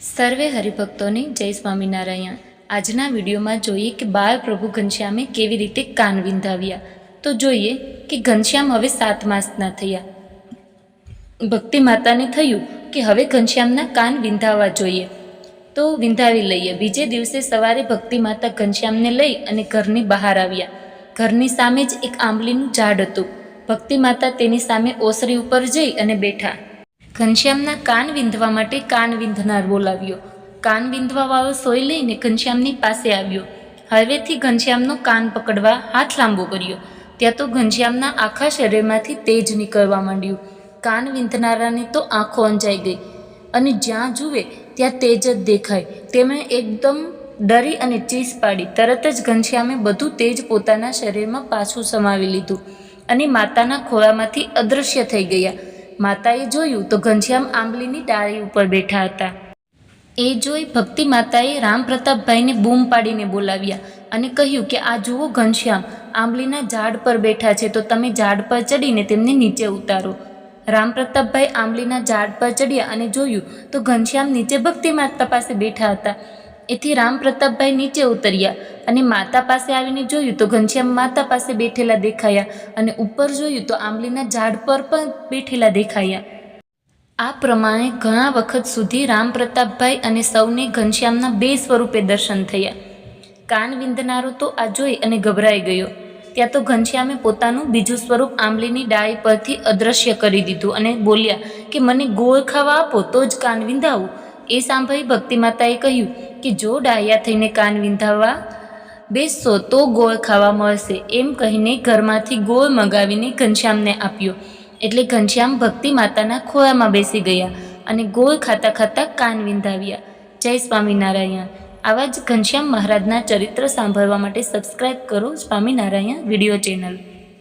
સર્વે હરિભક્તોને જય સ્વામિનારાયણ. આજના વિડીયોમાં જોઈએ કે બાળ પ્રભુ ઘનશ્યામે કેવી રીતે કાન વિંધાવ્યા. તો જોઈએ કે ઘનશ્યામ હવે સાત માસના થયા. ભક્તિ માતાને થયું કે હવે ઘનશ્યામના કાન વિંધાવા જોઈએ. તો વિંધાવી લઈએ. બીજે દિવસે સવારે ભક્તિ માતા ઘનશ્યામને લઈ અને ઘરની બહાર આવ્યા. ઘરની સામે જ એક આંબલીનું ઝાડ હતું. ભક્તિ માતા તેની સામે ઓસરી ઉપર જઈ અને બેઠા. ઘનશ્યામના કાન વિંધવા માટે કાન વિંધનાર બોલાવ્યો. કાન વિંધવાવાળો સોય લઈને ઘનશ્યામની પાસે આવ્યો. હળવેથી ઘનશ્યામનો કાન પકડવા હાથ લાંબો કર્યો. ત્યાં તો ઘનશ્યામના આખા શરીરમાંથી તેજ નીકળવા માંડ્યું. કાન વિંધનારાની તો આંખો અંજાઈ ગઈ. અને જ્યાં જુએ ત્યાં તેજ જ દેખાય. તેમણે એકદમ ડરી અને ચીસ પાડી. તરત જ ઘનશ્યામે બધું તેજ પોતાના શરીરમાં પાછું સમાવી લીધું. અને માતાના ખોળામાંથી અદૃશ્ય થઈ ગયા. માતાએ જોયું તો ઘનશ્યામ આંબલીની ડાળી ઉપર બેઠા હતા. એ જોઈ ભક્તિ માતાએ રામ પ્રતાપભાઈને બૂમ પાડીને બોલાવ્યા અને કહ્યું કે, આ જુઓ ઘનશ્યામ, આંબલીના ઝાડ પર બેઠા છે, તો તમે ઝાડ પર ચડીને તેમને નીચે ઉતારો. રામ પ્રતાપભાઈ આંબલીના ઝાડ પર ચડ્યા અને જોયું તો ઘનશ્યામ નીચે ભક્તિ માતા પાસે બેઠા હતા. એથી રામ પ્રતાપભાઈ નીચે ઉતર્યા અને માતા પાસે આવીને જોયું તો ઘનશ્યામ માતા પાસે બેઠેલા દેખાયા અને ઉપર જોયું તો આંબલીના ઝાડ પર પણ બેઠેલા દેખાયા. આ પ્રમાણે ઘણા વખત સુધી રામ પ્રતાપભાઈ અને સૌને ઘનશ્યામના બે સ્વરૂપે દર્શન થયા. કાન વિંધનારો તો આ જોઈ અને ગભરાઈ ગયો. ત્યાં તો ઘનશ્યામે પોતાનું બીજું સ્વરૂપ આંબલીની ડાળી પરથી અદૃશ્ય કરી દીધું અને બોલ્યા કે મને ગોળ ખાવા આપો તો જ કાન વિંધાવું. એ સાંભળી ભક્તિ માતાએ કહ્યું કે જો ડાયા થઈને કાન વિંધાવવા બેસશો તો ગોળ ખાવા મળશે એમ કહીને ઘરમાંથી ગોળ મગાવીને ઘનશ્યામને આપ્યો. એટલે ઘનશ્યામ ભક્તિ માતાના ખોળામાં બેસી ગયા અને ગોળ ખાતા ખાતા કાન વિંધાવ્યા. જય સ્વામિનારાયણ. આવા જ ઘનશ્યામ મહારાજના ચરિત્ર સાંભળવા માટે સબસ્ક્રાઈબ કરો સ્વામિનારાયણ વીડિયો ચેનલ.